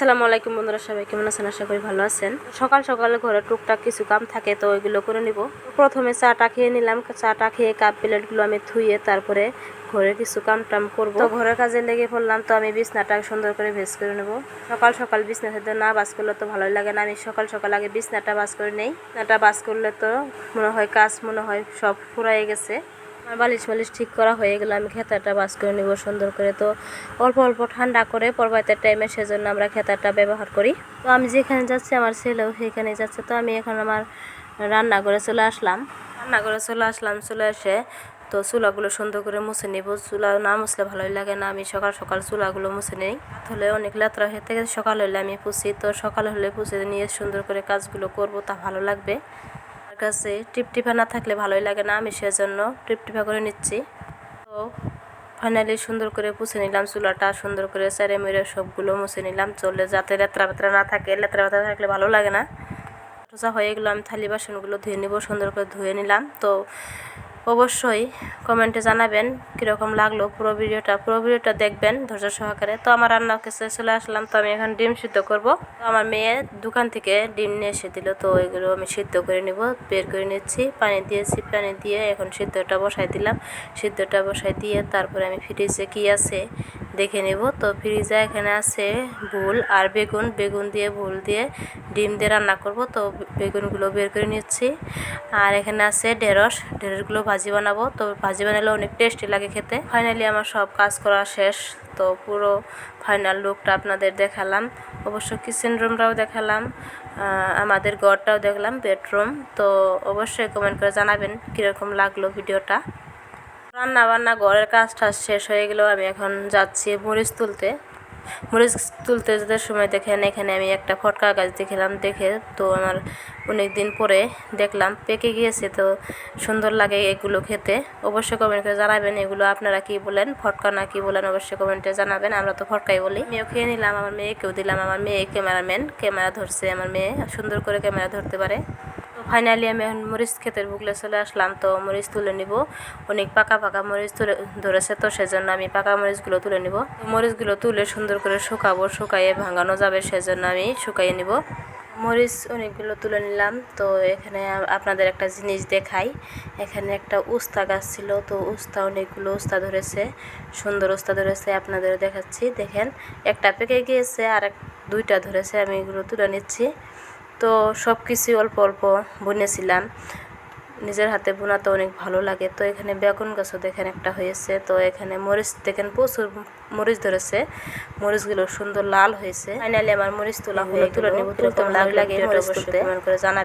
আসসালামু আলাইকুম বন্ধুরা, সবাই কেমন আছেন? আশা করি ভালো আছেন। সকাল সকালে ঘরে টুকটাক কিছু কাম থাকে, তো ওইগুলো করে নিব। প্রথমে চাটা খেয়ে নিলাম। চাটা খেয়ে কাপ প্লেটগুলো আমি ধুয়ে তারপরে ঘরে কিছু কাম টাম করব। তো ঘরের কাজে লেগে পড়লাম, তো আমি বিছনাটা সুন্দর করে ভেজ করে নেব। সকাল সকাল বিছনা সাথে না বাস করলে তো ভালোই লাগে না। আমি সকাল সকাল আগে বিছনাটা বাস করে নেই। বিছনাটা বাস করলে তো মনে হয় কাজ মনে হয় সব ফুরাই গেছে। আমার বালিশ মালিশ ঠিক করা হয়ে গেলে, আমি খেতাটা বাস করে নিব সুন্দর করে। তো অল্প অল্প ঠান্ডা করে পরবর্তী টাইমে সেজন্য আমরা খেতাটা ব্যবহার করি। তো আমি যেখানে যাচ্ছি, আমার ছেলেও সেখানে যাচ্ছে। তো আমি এখন আমার রান্না করে চলে আসলাম। রান্না করে চলে আসলাম, চলে এসে তো চুলাগুলো সুন্দর করে মুছে নিব। চুলা না মুছলে ভালোই লাগে না, আমি সকাল সকাল চুলাগুলো মুছে নিই। হলে অনেক লেত্রা হয়ে থেকে, সকাল হলে আমি পুষি তো সকাল হলে পুষে নিয়ে সুন্দর করে কাজগুলো করব, তা ভালো লাগবে। কাছে টিপটিপা না থাকলে ভালোই লাগে না, আমি সেজন্য টিপটিপা করে নিচ্ছি। তো ফাইনালি সুন্দর করে পুষে নিলাম চুলাটা, সুন্দর করে সেরে মেরে সবগুলো মুছে নিলাম। চলে যাতে লেতরা বেত্রা না থাকে, লেত্রা বেত্রা থাকলে ভালো লাগে না। রোজা হয়ে গেলো, আমি থালি বাসনগুলো ধুয়ে নিব, সুন্দর করে ধুয়ে নিলাম। তো অবশ্যই কমেন্টে জানাবেন কীরকম লাগল পুরো ভিডিওটা। পুরো ভিডিওটা দেখবেন ধৈর্য সহকারে। তো আমার রান্নার কাছে চলে আসলাম, তো আমি এখন ডিম সিদ্ধ করব। তো আমার মেয়ে দোকান থেকে ডিম নিয়ে এসে দিল, তো ওইগুলো আমি সিদ্ধ করে নিব। বের করে নিচ্ছি, পানি দিয়েছি, পানি দিয়ে এখন সিদ্ধটা বসাই দিলাম। সিদ্ধটা বসাই দিয়ে তারপরে আমি ফ্রিজে কী আছে দেখে নেব। তো ফ্রিজে এখানে আছে ভুল আর বেগুন। বেগুন দিয়ে ভুল দিয়ে ডিম দিয়ে রান্না করব। তো বেগুনগুলো বের করে নিচ্ছি। আর এখানে আছে ঢেঁড়স। ঢেঁড়সগুলো ভাজি বানাবো। তো ভাজি বানালে অনেক টেস্টি লাগে খেতে। ফাইনালি আমার সব কাজ করা শেষ। তো পুরো ফাইনাল লুকটা আপনাদের দেখালাম। অবশ্য কিচেন রুমটাও দেখালাম আমাদের ঘরটাও দেখলাম বেডরুম তো অবশ্যই কমেন্ট করে জানাবেন কীরকম লাগল ভিডিওটা রান্না বান্না ঘরের কাজ টাজ শেষ হয়ে গেলেও আমি এখন যাচ্ছি মরিচ তুলতে। মরিচ তুলতে যেতে সময় দেখেন এখানে আমি একটা ফটকা গাছ দেখলাম, দেখে তো আমার অনেক দিন পরে দেখলাম, পেকে গিয়েছে তো সুন্দর লাগে এগুলো খেতে। অবশ্যই কমেন্ট করে জানাবেন এগুলো আপনারা কি বলেন, ফটকা না কি বলেন অবশ্যই কমেন্টে জানাবেন, আমরা তো ফটকাই বলি। আমিও খেয়ে নিলাম, আমার মেয়েকেও দিলাম, আমার মেয়ে ক্যামেরাম্যান ক্যামেরা ধরছে, আমার মেয়ে সুন্দর করে ক্যামেরা ধরতে পারে। তো ফাইনালি আমি এখন মরিচ ক্ষেতের বুকলে চলে আসলাম, তো মরিচ তুলে নিব। অনেক পাকা পাকা মরিচ তুলে ধরেছে, তো সেজন্য আমি পাকা মরিচগুলো তুলে নিব। মরিচগুলো তুলে সুন্দর করে শুকাবো, শুকাইয়ে ভাঙানো যাবে, সেজন্য আমি শুকাইয়ে নিব। মরিচ অনেকগুলো তুলে নিলাম, তো এখানে আপনাদের একটা জিনিস দেখাই। এখানে একটা উস্তা গাছ ছিল, তো উস্তা অনেকগুলো উস্তা ধরেছে, সুন্দর উস্তা ধরেছে আপনাদের দেখাচ্ছি। দেখেন, একটা পেকে গিয়েছে আর এক দুইটা ধরেছে, আমি এগুলো তুলে নিচ্ছি। তো সব কিছুই অল্প অল্প বুনেছিলাম। নিজের হাতে বোনা তো অনেক ভালো লাগে। তো এখানে বেগুন গাছও দেখেন একটা হয়েছে। তো এখানে মরিচ দেখেন প্রচুর মরিচ ধরেছে। মরিচগুলো সুন্দর লাল হয়েছে। ফাইনালি আমার মরিচ তোলা হয়ে তুলে নেব লাগে লাগে মরিচ কমেন্ট করে জানাবেন।